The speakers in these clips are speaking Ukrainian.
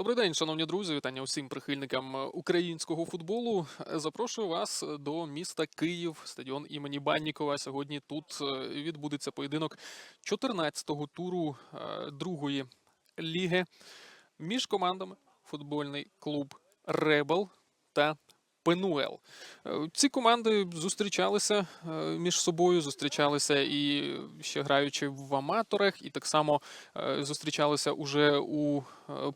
Добрий день, шановні друзі. Вітання усім прихильникам е, українського футболу. Е, Запрошую вас до міста Київ, стадіон імені Баннікова. Сьогодні тут е, відбудеться поєдинок 14-го туру е, другої ліги між командами футбольний клуб Ребел та Пенуел. Е, Ці команди зустрічалися е, між собою, зустрічалися і ще граючи в аматорах, і так само е, зустрічалися уже у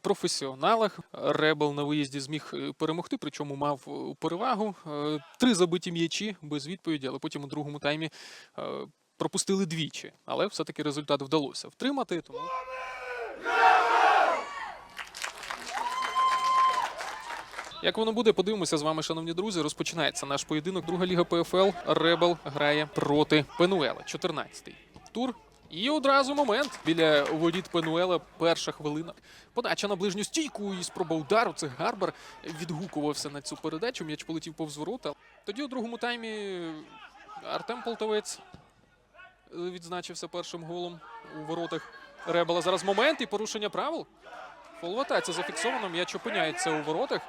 професіоналах. Ребел на виїзді зміг перемогти, причому мав перевагу. Три забиті м'ячі без відповіді, але потім у другому таймі пропустили двічі. Але все-таки результат вдалося втримати. Тому Як воно буде, подивимося з вами, шановні друзі. Розпочинається наш поєдинок. Друга ліга ПФЛ. Ребел грає проти Пенуела. 14-й тур. І одразу момент біля воріт Пенуела. Перша хвилина. Подача на ближню стійку і спроба удару. Це Гарбар відгукувався на цю передачу. М'яч полетів повз ворота. Тоді у другому таймі Артем Полтавець е, відзначився першим голом у воротах Ребела. Зараз момент і порушення правил. Фол в зафіксовано. М'яч опиняється у воротах.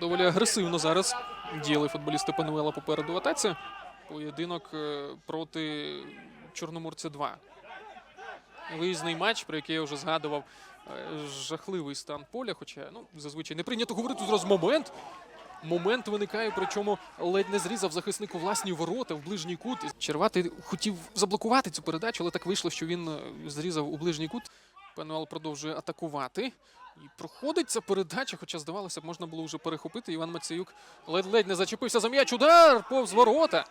Доволі агресивно зараз діяли футболісти Пануела попереду в атаці. Поєдинок е, проти Чорноморця 2. Виїзний матч, про який я вже згадував. е, Жахливий стан поля, хоча ну, зазвичай не прийнято говорити зразу момент. Момент виникає, причому ледь не зрізав захисник у власні ворота в ближній кут. Черватий хотів заблокувати цю передачу, але так вийшло, що він е, зрізав у ближній кут. Пенуел продовжує атакувати. І проходить ця передача, хоча здавалося б, можна було вже перехопити. Іван Мацеюк ледь-ледь не зачепився за м'яч. Удар повз ворота.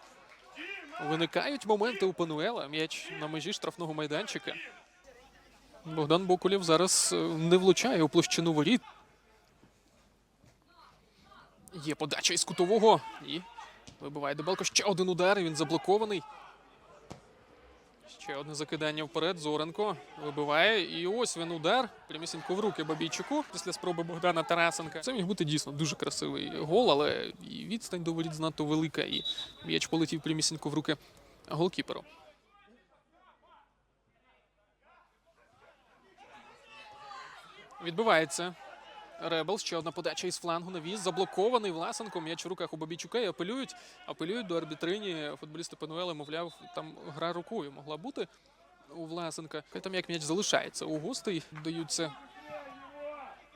Виникають моменти у Пенуела. М'яч на межі штрафного майданчика. Богдан Бокулєв зараз е, не влучає у площину воріт. Є подача із кутового. І вибиває Дебелко. Ще один удар. Він заблокований. Ще одне закидання вперед. Зоренко вибиває. І ось він удар. Прямісінько в руки Бабійчуку після спроби Богдана Тарасенка. Це міг бути дійсно дуже красивий гол, але і відстань до воріт занадто велика. І м'яч полетів прямісінько в руки голкіперу. Відбивається. Ребел, ще одна подача із флангу навіз. Заблокований Власенко. М'яч в руках у Бабійчука і апелюють. Апелюють до арбітрині. Футболісти Пенуели, мовляв, там гра рукою могла бути у Власенка. Там як м'яч залишається у гостей. Даються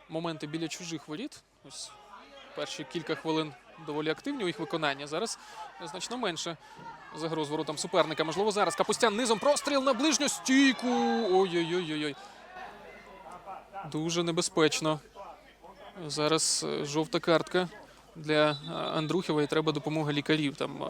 моменти біля чужих воріт. Ось перші кілька хвилин доволі активні у їх виконанні. Зараз значно менше загроз воротам суперника. Можливо, зараз Капустян низом простріл на ближню стійку. Ой-ой-ой-ой. Дуже небезпечно. Зараз е, жовта картка для е, і треба допомога лікарів. Там е,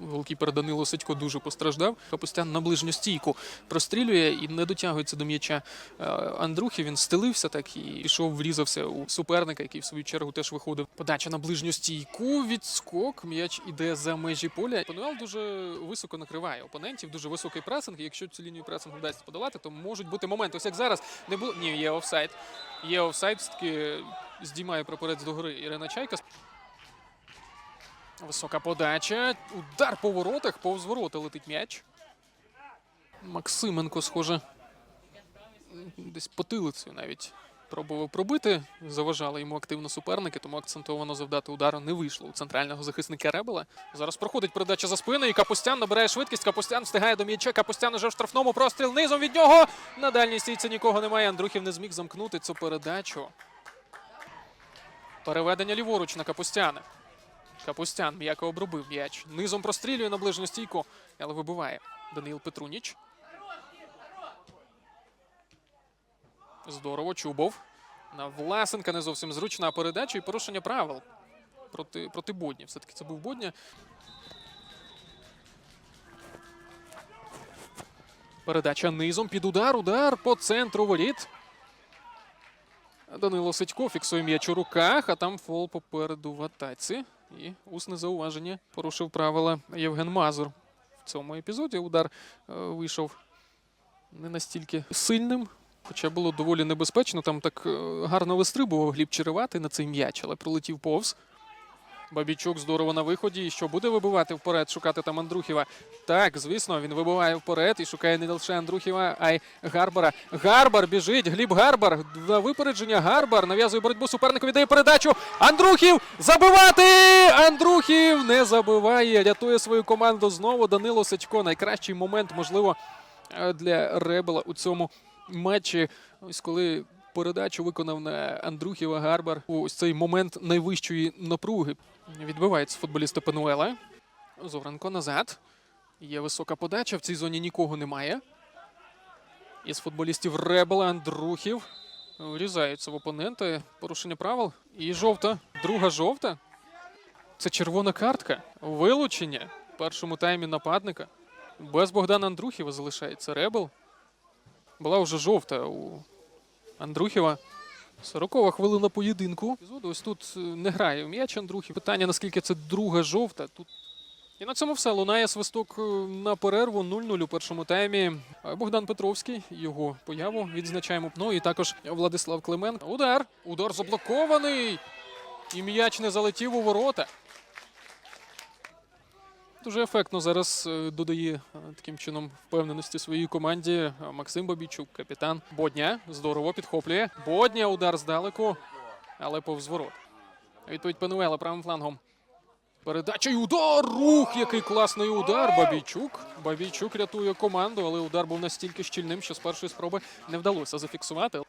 голкіпер Данило Сидько дуже постраждав. Капустян на ближню стійку прострілює і не дотягується до м'яча е, Андрухи. Він стелився так і пішов, врізався у суперника, який в свою чергу теж виходив. Подача на ближню стійку. Відскок. М'яч іде за межі поля. Пануел дуже високо накриває опонентів, дуже високий пресинг. Якщо цю лінію пресингу вдасться подолати, то можуть бути моменти. Ось як зараз не було. Ні, є офсайд. Є офсайд, все-таки здіймає прапорець до гори Ірина Чайка. Висока подача. Удар по воротах, повз ворота летить м'яч. Максименко, схоже, десь потилицею навіть пробував пробити. Заважали йому активно суперники, тому акцентовано завдати удару не вийшло у центрального захисника Ребела. Зараз проходить передача за спиною. Капустян набирає швидкість. Капустян встигає до м'яча. Капустян уже в штрафному простріл низом від нього. На дальній стійці нікого немає. Андрухів не зміг замкнути цю передачу. Переведення ліворуч на Капустяна. Капустян м'яко обробив м'яч. Низом прострілює на ближню стійку, але вибиває Даниїл Петруніч. Здорово, Чубов. На Власенка не зовсім зручна передача і порушення правил проти, проти Бодні. Все-таки це був Бодня. Передача низом під удар. Удар по центру воріт. Данило Сидько фіксує м'яч у руках, а там фол попереду в атаці. І усне зауваження порушив правила Євген Мазур. В цьому епізоді удар е, вийшов не настільки сильним, хоча було доволі небезпечно. Там так е, гарно вистрибував Гліб Череватий на цей м'яч, але пролетів повз. Бабічук здорово на виході. І що буде вибивати вперед, шукати там Андрухіва? Так, звісно, він вибиває вперед і шукає не лише Андрухіва, а й Гарбара. Гарбар біжить. Гліб Гарбар. На випередження Гарбар нав'язує боротьбу супернику. Віддає передачу. Андрухів забивати! Андрухів не забиває. Рятує свою команду знову. Данило Сачко. Найкращий момент, можливо, е, для Ребела у цьому матчі. Ось коли передачу виконав на Андрухіва Гарбар. Ось цей момент найвищої напруги. Відбивається футболіста Пенуела. Зоренко назад. Є висока подача. В цій зоні нікого немає. Із футболістів Ребела Андрухів врізаються в опонента. Порушення правил. І жовта. Друга жовта. Це червона картка. Вилучення в першому таймі нападника. Без Богдана Андрухіва залишається Ребел. Була вже жовта у Андрухіва. 40 хвилина поєдинку. Ось тут е, не грає м'яч Андрухів. Питання, наскільки це друга жовта. Тут і на цьому все. Лунає свисток е, на перерву 0-0 у першому таймі. Е, Богдан Петровський, його появу відзначаємо. Ну і також Владислав Клименко. Удар. Удар заблокований. І м'яч не залетів у ворота. Дуже ефектно зараз е, додає е, таким чином впевненості своїй команді е, Максим Бабійчук, капітан Бодня. Здорово підхоплює. Бодня удар здалеку, але повз ворот. Відповідь Пенуела правим флангом. Передача і удар! Рух! Який класний удар! Бабійчук. Бабійчук рятує команду, але удар був настільки щільним, що з першої спроби не вдалося зафіксувати.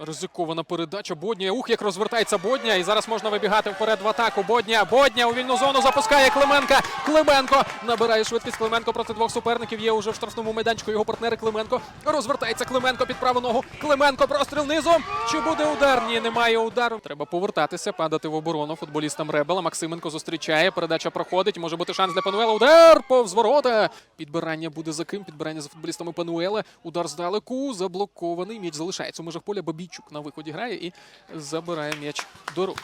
Ризикована передача. Бодня. Ух, як розвертається Бодня. І зараз можна вибігати вперед в атаку. Бодня. Бодня у вільну зону запускає Клименка. Клименко набирає швидкість. Клименко проти двох суперників. Є уже в штрафному майданчику його партнери Клименко. Розвертається Клименко під праву ногу. Клименко простріл низом. Чи буде удар? Ні, немає удару. Треба повертатися, падати в оборону футболістам Ребела. Максименко зустрічає. Передача проходить. Може бути шанс для Пануела. Удар повз ворота. Підбирання буде за ким? Підбирання за футболістами Пануела. Удар здалеку. Заблокований. М'яч залишається у межах поля. Бабійчук на виході грає і забирає м'яч до рук.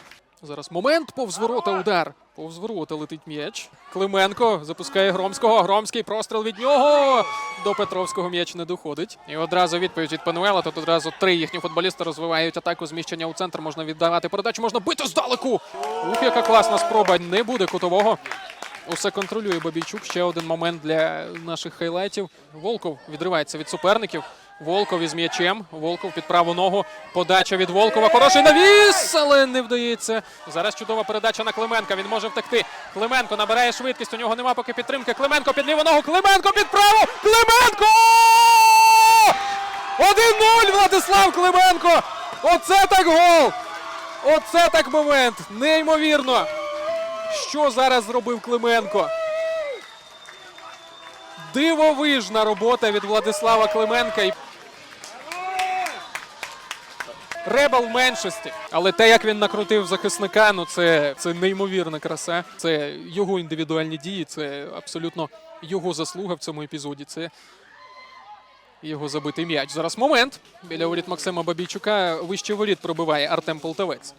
Зараз момент повз ворота удар. Повз ворота летить м'яч. Клименко запускає Громського. Громський простріл від нього. До Петровського м'яч не доходить. І одразу відповідь від Пануела. Тут одразу три їхні футболісти розвивають атаку. Зміщення у центр. Можна віддавати передачу. Можна бити здалеку. Ух, яка класна спроба. Не буде кутового. Усе контролює Бабійчук. Ще один момент для наших хайлайтів. Волков відривається від суперників. Волков із м'ячем. Волков під праву ногу. Подача від Волкова. Хороший навіс, але не вдається. Зараз чудова передача на Клименка. Він може втекти. Клименко набирає швидкість. У нього нема поки підтримки. Клименко під ліву ногу. Клименко під праву. Клименко! 1-0 Владислав Клименко! Оце так гол! Оце так момент! Неймовірно! Що зараз зробив Клименко? Дивовижна робота від Владислава Клименка. І Ребел в меншості. Але те, як він накрутив захисника, ну це, це неймовірна краса. Це його індивідуальні дії, це абсолютно його заслуга в цьому епізоді. Це його забитий м'яч. Зараз момент. Біля воріт Максима Бабійчука вище воріт пробиває Артем Полтавець.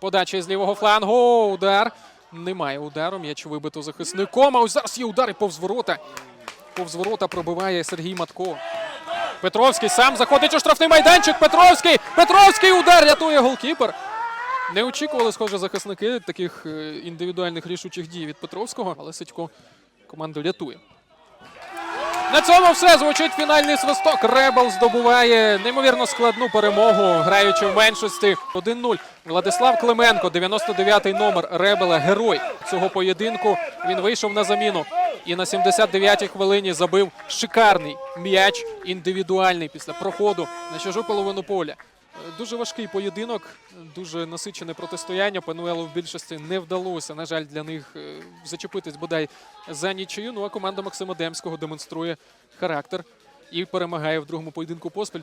Подача з лівого флангу. Удар. Немає удару. М'яч вибито захисником. А ось зараз є удар і повз ворота. Повз ворота пробиває Сергій Матко. Петровський сам заходить у штрафний майданчик. Петровський! Петровський удар рятує голкіпер. Не очікували, схоже, захисники таких е, індивідуальних рішучих дій від Петровського, але Сидько команду рятує. На цьому все звучить фінальний свисток. Ребел здобуває неймовірно складну перемогу, граючи в меншості 1-0. Владислав Клименко, 99-й номер Ребела, герой цього поєдинку. Він вийшов на заміну і на 79-й хвилині забив шикарний м'яч індивідуальний після проходу на чужу половину поля. Е, Дуже важкий поєдинок, дуже насичене протистояння. Пануелу в більшості не вдалося, на жаль, для них е, зачепитись бодай за нічию. Ну а команда Максима Демського демонструє характер і перемагає в другому поєдинку поспіль.